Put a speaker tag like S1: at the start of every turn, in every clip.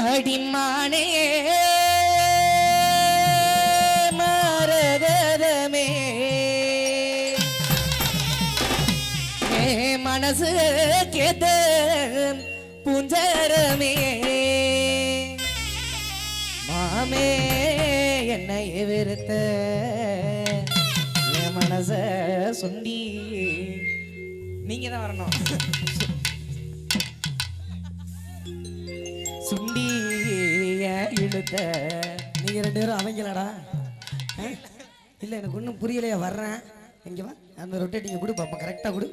S1: அடிமானே மரகதமே. மனசு கேத்த புஞ்சரமே. மாமே என்னை வெறுத்த என் மனச சுண்டி நீங்க தான் வரணும். ஏன்
S2: நீங்க ரெண்டு பேரும் அவங்களாடா ஆ? இல்ல எனக்கு ஒன்றும் புரியலையா வர்றேன். இங்க வா. அந்த ரொட்டேட்டிங்க கொடு பாப்பா. கரெக்டாக கொடு.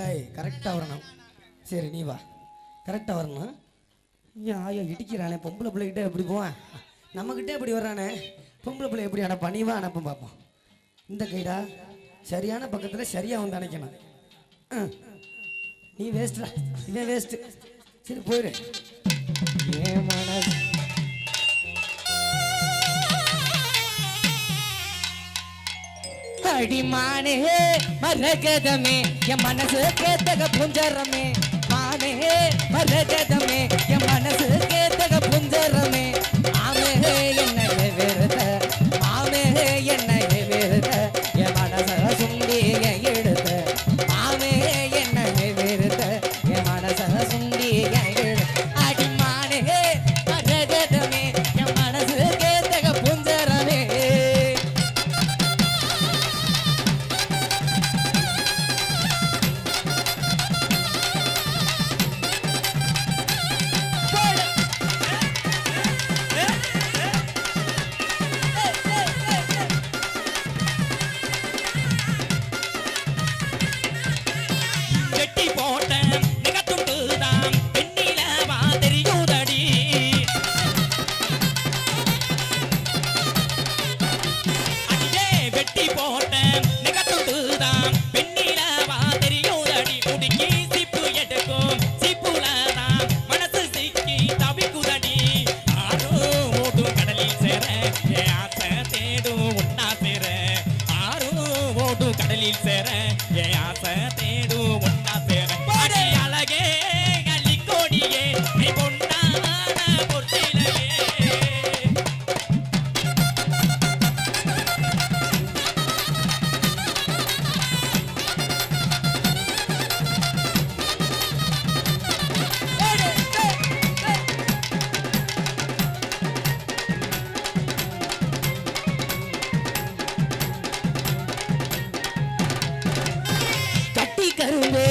S2: ஏய் கரெக்டாக வரணும். சரி நீ வா. கரெக்டாக வரணும். ஏன் ஆயா இடிக்கிறானே பொம்பளை பிள்ளைகிட்ட எப்படி போவேன்? நம்மக்கிட்டே எப்படி வர்றானே? பொம்பளை பிள்ளை எப்படி அனுப்பா? நீ வா அனுப்பும் பார்ப்போம் இந்த கைடா. சரியான பக்கத்தில் சரியாக வந்து அணைக்கணும். நீ வேஸ்ட்டா இவன் வேஸ்ட்டு சரி போயிடு
S1: ஏ மனசு அடிமானே மரகதமே என் மனசு கேத்தக புஞ்சரமே. மானே மரகதமே என் மனசு
S2: கருவே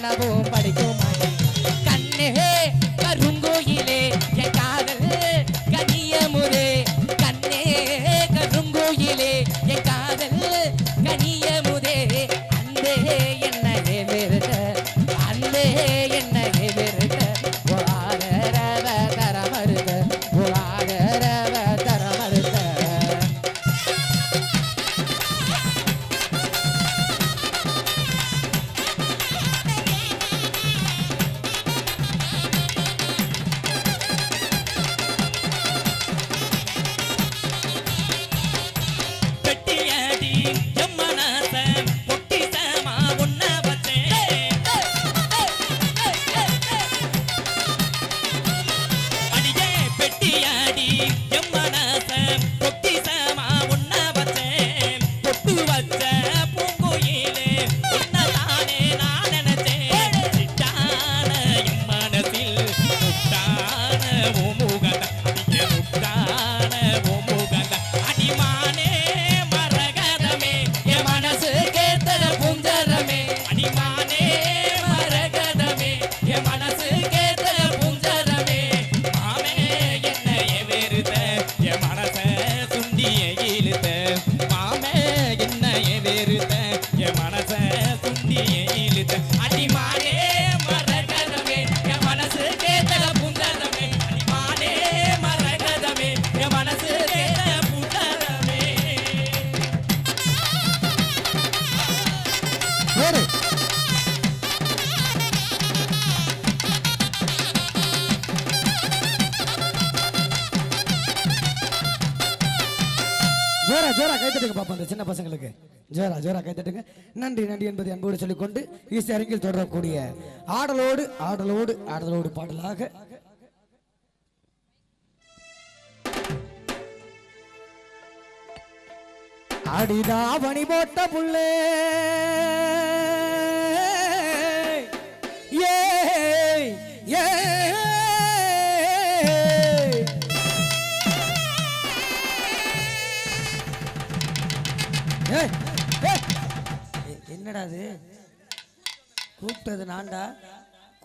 S2: ganado para சின்ன பசங்களுக்கு. ஜோரா ஜோரா கைத்தட்டுங்க நன்றி நன்றி என்பதை அன்போடு சொல்லிக்கொண்டு இசை அரங்கில் தொடரக்கூடிய ஆடலோடு ஆடலோடு ஆடலோடு பாடலாக. அடிதாவணி போட்ட புள்ளே. ஏ ஏ என்னடா அது? கூப்பிட்டது நான்டா.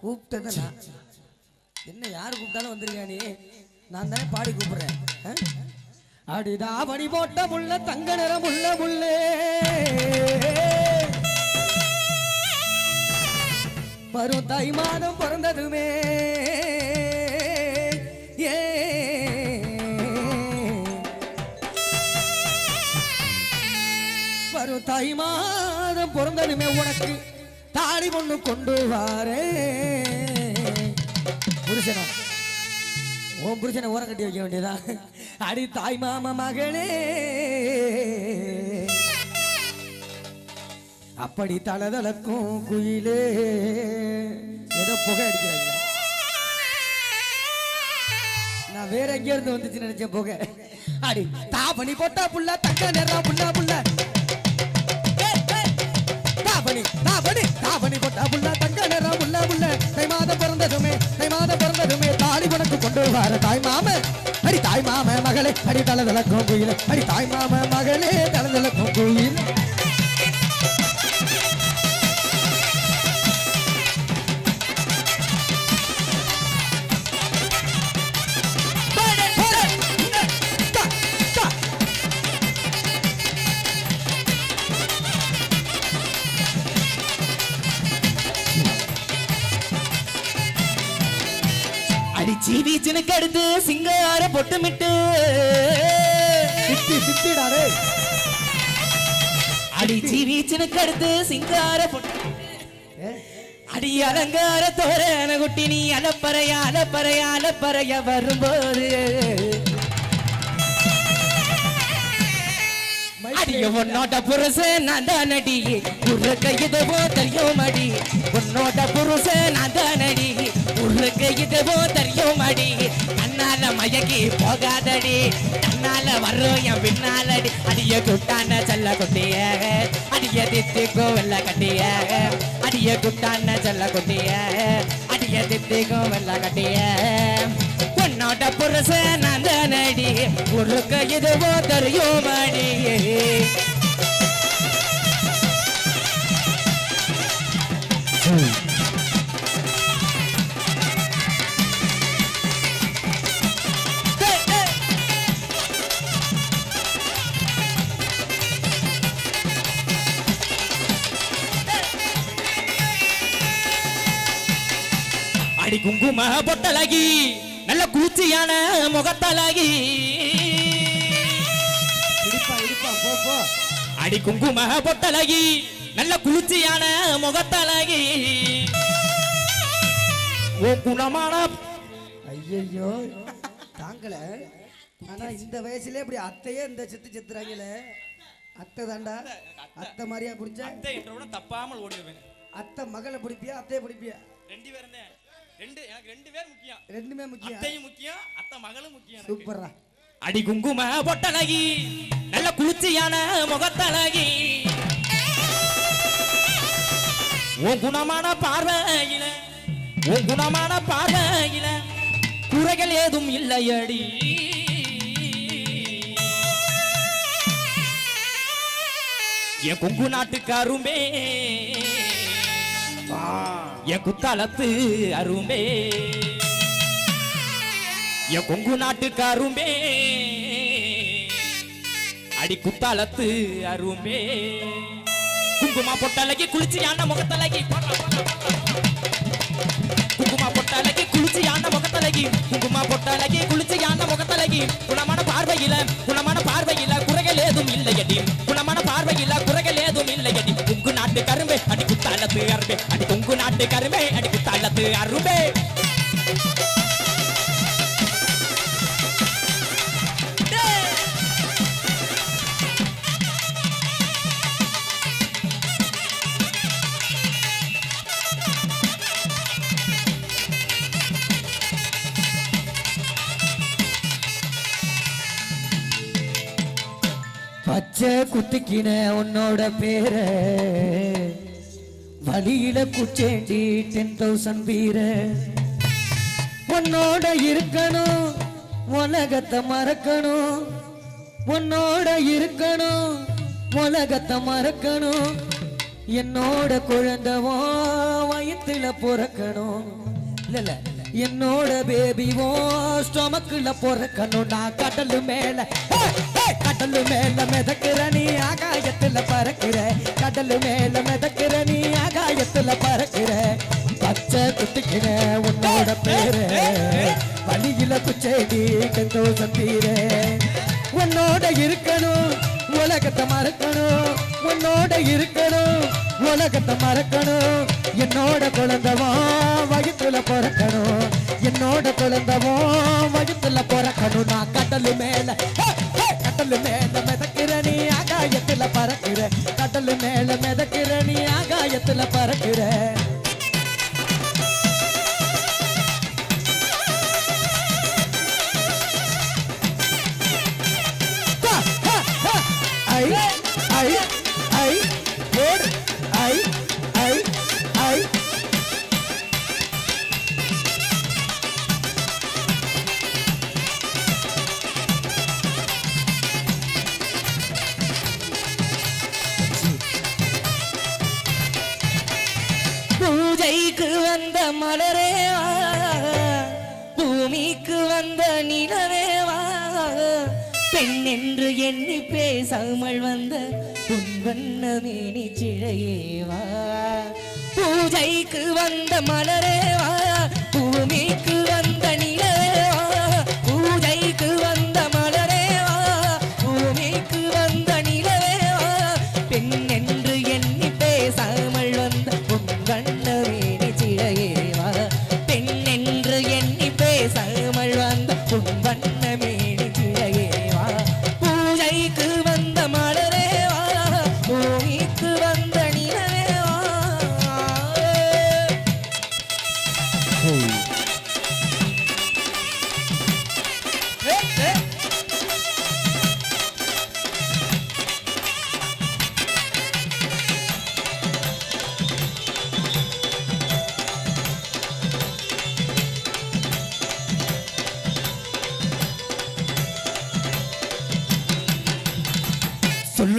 S2: கூப்பிட்டது நான். என்ன யார் கூப்பிட்டாலும் வந்திருக்கா நீ? நான் தானே பாடி கூப்பிடுறேன். அடிதா படி போட்ட முள்ள தங்க நிறம் முள்ள முள்ளே. வரும் தை மாதம் பிறந்ததுமே. யாரோ தாய் மாதம் பிறந்ததுமே உனக்கு. தாடி பொண்ணு கொண்டு வாரே. புருஷனா உன் புருஷனை ஓரம் கட்டி வைக்க வேண்டியதா? அடி தாய் மாம மகளே. அப்படி தளதளக்கும் குயிலே. ஏதோ புகை அடிக்கிறாங்க நான் வேற எங்க இருந்து வந்துச்சு நினைச்சேன் புகை. அடி தா பண்ணி போட்டா புள்ள தங்க நேரம் புள்ள புள்ள. தாவணி தாவணி தாவணி போட்டா புள்ள தங்க நிறம் உள்ள உள்ள தை மாதம் பிறந்ததுமே தை மாதம் பிறந்ததுமே தாலி உனக்கு கொண்டு வர தாய் மாம. அடி தாய் மாம மகளே அடி தலதலக்கும் குயில. அடி தாய் மாம மகளே தலதலக்கும் குயில்.
S1: அடி சீவி சினுக்கு அடுத்து சிங்கார பொட்டுமிட்டு.
S2: சித்தி சித்திடா டேய்.
S1: அடி சீவி சினுக்கு அடுத்து சிங்கார பொட்டு அடி அலங்கார தோரண குட்டி நீ அலப்பறையா அலப்பறையா அலப்பறையா வரும்போது. உன்னோட புருஷன் நான் தான் அடி உருக்க இதுவோ தெரியும் அடி உன்னோட புருஷன் நான் தான் அடி உருக்க இதுவோ தெரியும் அடி தன்னால மயக்கி போகாதடி. தன்னால வரும் என் பின்னாலடி. அடிய குட்டான செல்ல குட்டியாக அடிய தித்தி கோவில்ல கட்டியாக அடிய குட்டான செல்ல குட்டியாக அடிய தித்தி கோவில்ல கட்டியாக உன்னோட புருஷன் நான் தான் அடி உருக்க இதுவோ தெரியும் அடி அடி குங்கும பொட்டலகி நல்ல குளிர்ச்சியான முகத்தலகி. அடி குங்கும பொட்டலகி நல்ல குளிர்ச்சியான முகத்தலகி. ஓ குணமான
S2: ஐயையோ தாங்கல. ஆனா இந்த வயசுல இப்படி அத்தையே இந்த செத்து செத்துறாங்களே. அத்தை தாண்டா. அத்தை மாதிரியா பிடிச்ச?
S1: என்றோட தப்பாமல் ஓடுவேன்
S2: அத்தை மகளை பிடிப்பியா அத்தையை பிடிப்பியா?
S1: ரெண்டு பேர் ரெண்டு எனக்கு ரெண்டு பேர் முக்கியம்.
S2: ரெண்டுமே முக்கியம்.
S1: அத்தையும் முக்கியம் அத்தை மகளும் முக்கியம்
S2: சூப்பர்ரா
S1: அடி குங்கும பொட்டலகி நல்ல குளிர்ச்சியான முகத்தலகி. உன் குணமான பார்வையில உன் குணமான பார்வையில குறைகள் ஏதும் இல்லையடி. என் கொங்கு நாட்டுக்கு அரும்பே என் குத்தாலத்து அருமே. என் கொங்கு நாட்டுக்கு அருமே. அடி குத்தாலத்து அருமே. குங்குமா பொட்டலகி குளிச்சு அண்ணன் முகத்தலகி போடுறா,
S2: குத்திக்கின உன்னோட பேர வழியில குச்சேண்டி டென் தௌசண்ட் வீர. உன்னோட இருக்கணும் உலகத்தை மறக்கணும். உன்னோட இருக்கணும் உலகத்தை மறக்கணும். என்னோட குழந்தவோ வயித்துல பிறக்கணும். இல்ல இல்ல. என்னோட பேபிவோ ஸ்டொமக்குல பிறக்கணும் நான் கடலு மேல. கடலு மேல மிதக்கிற நீ ஆகாயத்துல பறக்கிற. கடலு மேல மிதக்கிற நீ ஆகாயத்துல பறக்கிற. பச்சை குத்திக்கிற உன்னோட பேரு. வழியில குச்சேடி கந்தோ சந்தீர உன்னோட இருக்கணும் உலகத்தை மறக்கணும். உன்னோட இருக்கணும் உலகத்தை மறக்கணும். என்னோட குழந்தவோ வயிற்றுல பிறக்கணும். என்னோட குழந்தவோ வயிற்றுல பிறக்கணும். நான் கடலு மேல கடலு மேல மிதக்கிற நீ ஆகாயத்துல பறக்கிற. கடலு மேல மிதக்கிற நீ ஆகாயத்துல பறக்கிற. Ha, ஐ ஐ.
S3: வந்த மலரேவா? பூமிக்கு வந்த நிலவேவா? பெண் என்று எண்ணி பேசாமல் வந்த உன்வண்ணமேனி சிழையேவா? பூஜைக்கு வந்த மலரேவா?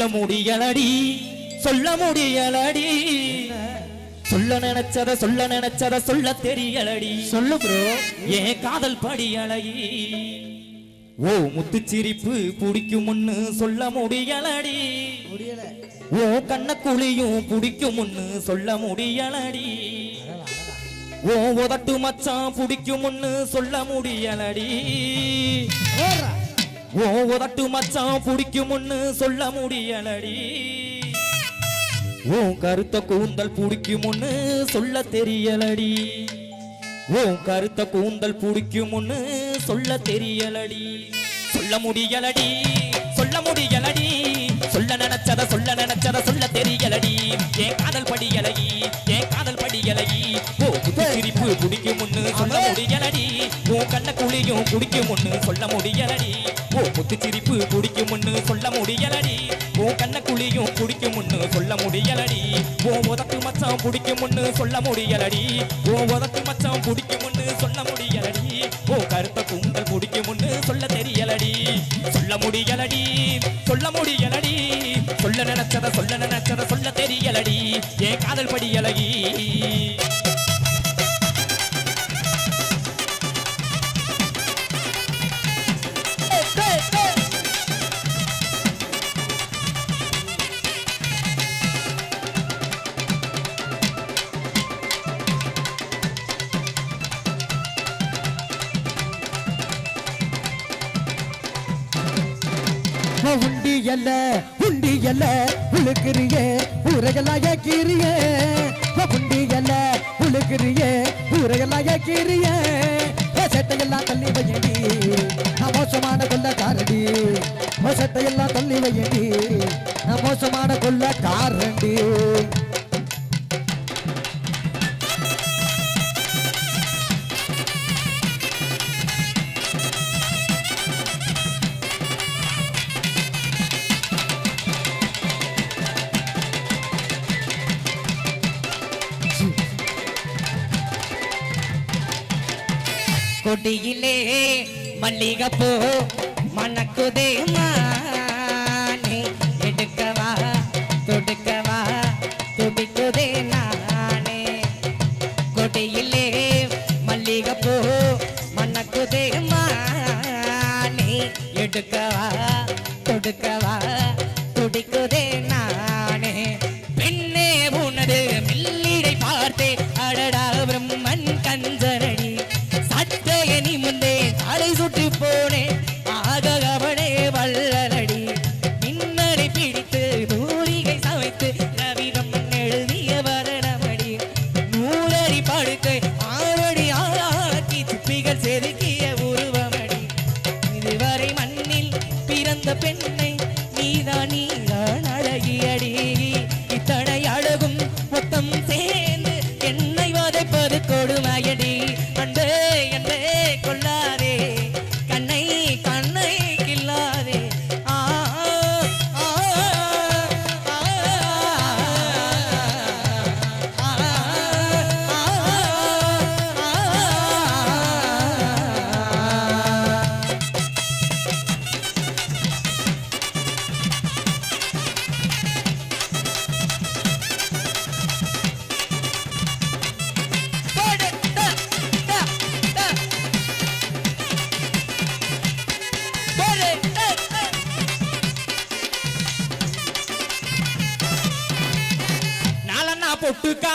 S3: சொல்ல முடியலடி சொல்ல முடியலடி. சொல்ல நினைச்சத சொல்ல நினைச்சத சொல்ல தெரியலடி.
S2: சொல்லு ப்ரோ
S3: ஏன் காதல் படியலடி. ஓ முத்து சிரிப்பு பிடிக்கும் முன்னு சொல்ல முடியலடி.
S2: முடியல.
S3: ஓ கண்ணக்குழியும் பிடிக்கும் முன்னு சொல்ல முடியலடி. ஓ உதட்டு மச்சான் பிடிக்கும் சொல்ல முடியலடி. ஓ உதட்டு மச்சான் பிடிக்கும் முன்னு சொல்ல முடியலடி ஓ கருத்த கூந்தல் பிடிக்கும் முன்னு சொல்ல தெரியலடி ஓ கருத்த கூந்தல் பிடிக்கும் முன்னு சொல்ல தெரியலடி சொல்ல முடியலடி சொல்ல முடியலடி சொல்ல நினைச்சத சொல்ல நினைச்சத சொல்ல தெரியலடி ஏன் காதல் படியலகி ஏன் காதல் படியலகி ஓ பிடிக்கும் முன்னு சொல்ல முடியலடி. ஓ கண்ண குழியும் பிடிக்கும் முன்னு சொல்ல முடியலடி. ஓ புத்து சிரிப்பு பிடிக்கும் முன்னு சொல்ல முடியலடி. ஓ கண்ண குழியும் பிடிக்கும் முன்னு சொல்ல முடியலடி. ஓ உதட்டு மச்சான் பிடிக்கும் முன்னு சொல்ல முடியலடி. ஓ உதட்டு மச்சான் பிடிக்கும் முன்னு சொல்ல முடியலடி. ஓ கருத்த குண்டல் பிடிக்கும் முன்னு சொல்ல தெரியலடி. சொல்ல முடியலடி சொல்ல முடியலடி. சொல்ல நினைச்சத சொல்ல நினைச்சத சொல்ல தெரியலடி. ஏன் காதல் படியலடி
S2: உண்டி எல்ல உண்டி எல்ல உழுக்கிறியே ஊரையெல்லாம் ஏக்கிறியே. உண்டி எல்ல உழுக்கிறியே ஊரையெல்லாம் ஏக்கிறியே. சட்டையெல்லாம் தள்ளி வையடி நான் மோசமான கொள்ளக்காரடி சட்டையெல்லாம் தள்ளி வையடி நான் மோசமான கொள்ளக்காரண்டி.
S1: கொடியிலே மல்லிகப்பூ மணக்குதே மானே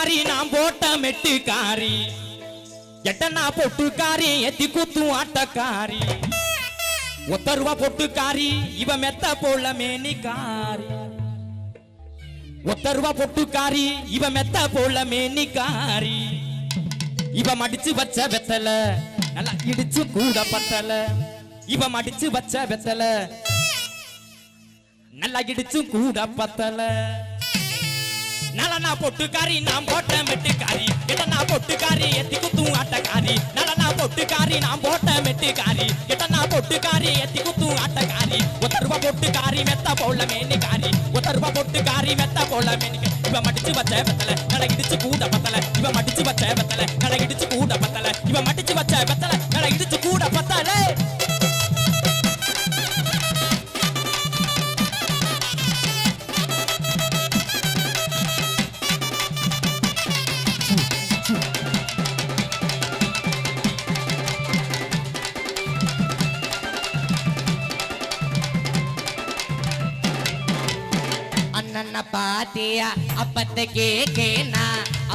S1: காரி நான் போட்ட மெட்டுக்காரி எட்டண்ணா பொட்டுக்காரி எத்தி குத்தும் ஆட்டக்காரி. ஒத்த ரூபா பொட்டுக்காரி இவ மெத்த போல மேனிக்காரி ஒத்த ரூபா பொட்டுக்காரி இவ மெத்த போல மேனிக்காரி இவ மடிச்சு வச்ச வெத்தல நல்லா இடிச்சு கூட பத்தல. இவ மடிச்சு வச்ச வெத்தல நல்லா இடிச்சு கூட பத்தல. நலனா பொட்டுக்காரி நாம் போட்ட மெட்டுக்காரி எட்டனா பொட்டுக்காரி எத்தி குத்தும் ஆட்டக்காரி. நலனா பொட்டுக்காரி நாம் போட்ட மெட்டுக்காரி எட்டனா பொட்டுக்காரி எத்தி குத்தும் ஆட்டக்காரி. ஒத்த பொட்டுக்காரி மெத்த போல மேனிக்காரி. ஒத்த பொட்டுக்காரி மெத்த போல மேனிக்காரி. இவ மடிச்சு வச்ச வெத்தல நல இடிச்சு கூட பத்தல. இவ மடிச்சு வச்ச வெத்தல. பாத்தியா அப்பத்த கேக்கேனா?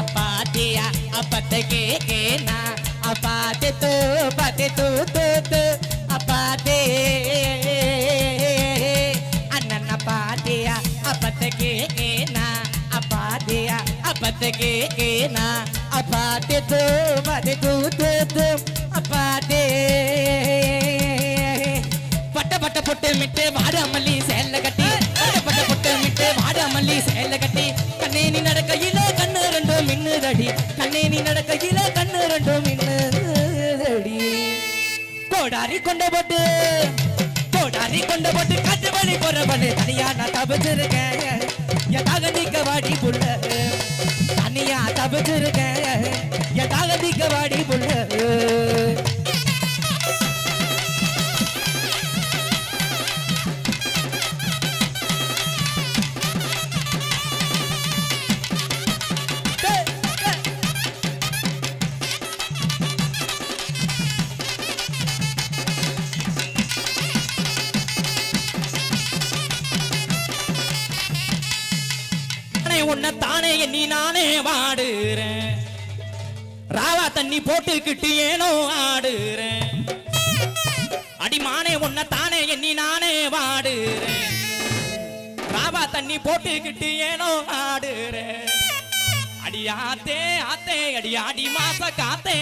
S1: அப்பாத்தியா அப்பத்த கேக்கேனா? அப்பாத்தே தூ பாத்தே தூ தூ தூ அப்பாத்தே. அண்ணன பாத்தியா அப்பத்த கேக்கேனா? அப்பாத்தியா அப்பத்த கேக்கேனா? அப்பாத்தே தூ பாத்தே தூ தூ தூ அப்பாத்தே. பட்ட பட்ட பொட்டு நீ நடக்கையில கண்ணு ரெண்டும் மின்னுதடி கோடாரி கொண்ட போட்டு கோடாரி கொண்ட போட்டு காற்று வழி போறவனு தனியா நான் தபிச்சிருக்கேன் என் நீக்க வாடி புள்ள தனியா தபிச்சிருக்கேன் தண்ணி ஏனோ ஆடுறேன். அடிமானே உன்னை தானே எண்ணி நானே வாடுறேன். ராவா தண்ணி போட்டுக்கிட்டு ஏனோ ஆடுறேன். அடியாத்தே ஆத்தே அடி அடி மாச காத்தே.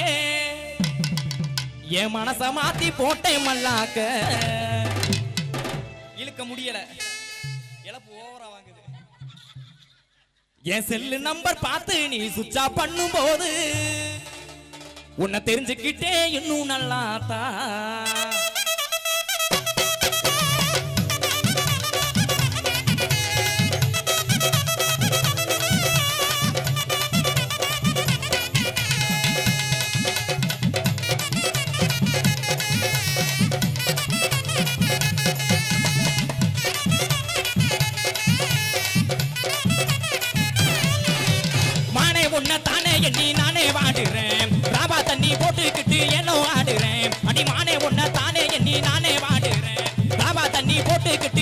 S1: என் மனச மாத்தி போட்டேன் மல்லாக்க. இழுக்க முடியல. இழப்பு ஓவரா வாங்குது. என் செல்லு நம்பர் பார்த்து நீ சுவிட்சா பண்ணும் போது உன்னை தெரிஞ்சுக்கிட்டே இன்னும் நல்லா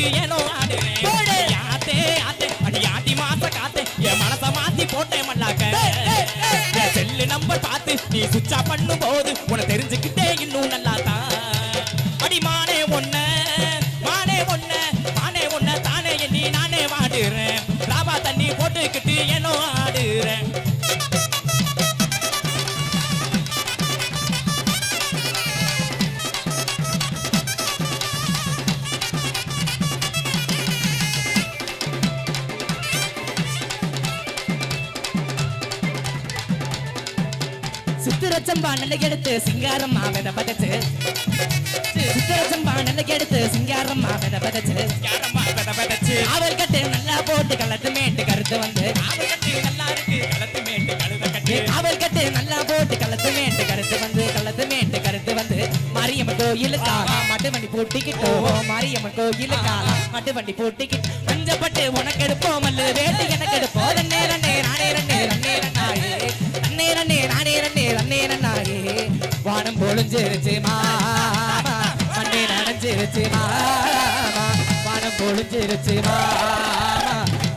S1: கிட்டு ஏனோ ஆத்தே ஆத்தே அடி ஆட்டி மாச காத்தே என் மனச மாத்தி போட்டேன் மல்லாக்க. செல்லு நம்பர் பார்த்து நீ ஆஃப் பண்ணும் போது சித்திரச்சம்பா நல்ல எடுத்து சிங்காரம் மாவத பதச்சு சித்திரச்சம்பா நல்ல எடுத்து சிங்காரம் மாவத பதச்சு அவள் கட்டு நல்லா போட்டு கலத்து மேட்டு கருத்து வந்து. அவள் கட்டு நல்லா இருக்கு கலத்து மேட்டு கழுத கட்டு. அவள் கட்டு நல்லா போட்டு கலத்து மேட்டு கருத்து வந்து கலத்து மேட்டு கருத்து வந்து. மாரியம்மன் கோயிலுக்காக மட்டு வண்டி பூட்டிக்கிட்டோ மாரியம்மன் கோயிலுக்காக மட்டு வண்டி பூட்டிக்கிட்டு. பஞ்சப்பட்டு உனக்கு எடுப்போம் அல்ல வேட்டு எனக்கு எடுப்போம் ரெண்டே ரெண்டே நானே ரெண்டே பொழிஞ்சிருச்சு மாமா மண்ணை நனைஞ்சிருச்சு மாமா வானம் பொழிஞ்சிருச்சு மாமா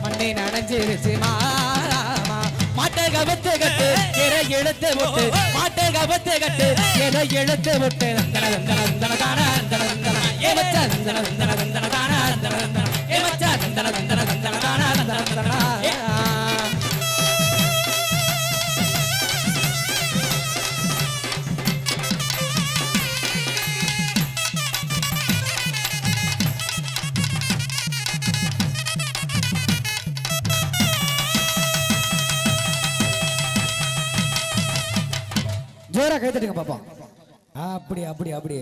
S1: மண்ணை நனைஞ்சிருச்சு மாமா மாட்டை கவத்து கட்டு எதை இழுத்து விட்டு மாட்டை கவத்து கட்டு எதை இழுத்து விட்டு தந்தன தந்தன தந்தன தான தந்தன தந்தன ஏ மச்சா தந்தன தந்தன தந்தன தான தந்தன தந்தன ஏ மச்சா தந்தன தந்தன தந்தன
S2: ஜோரா கைத்தட்டுங்க பாப்பா. அப்படி அப்படி அப்படி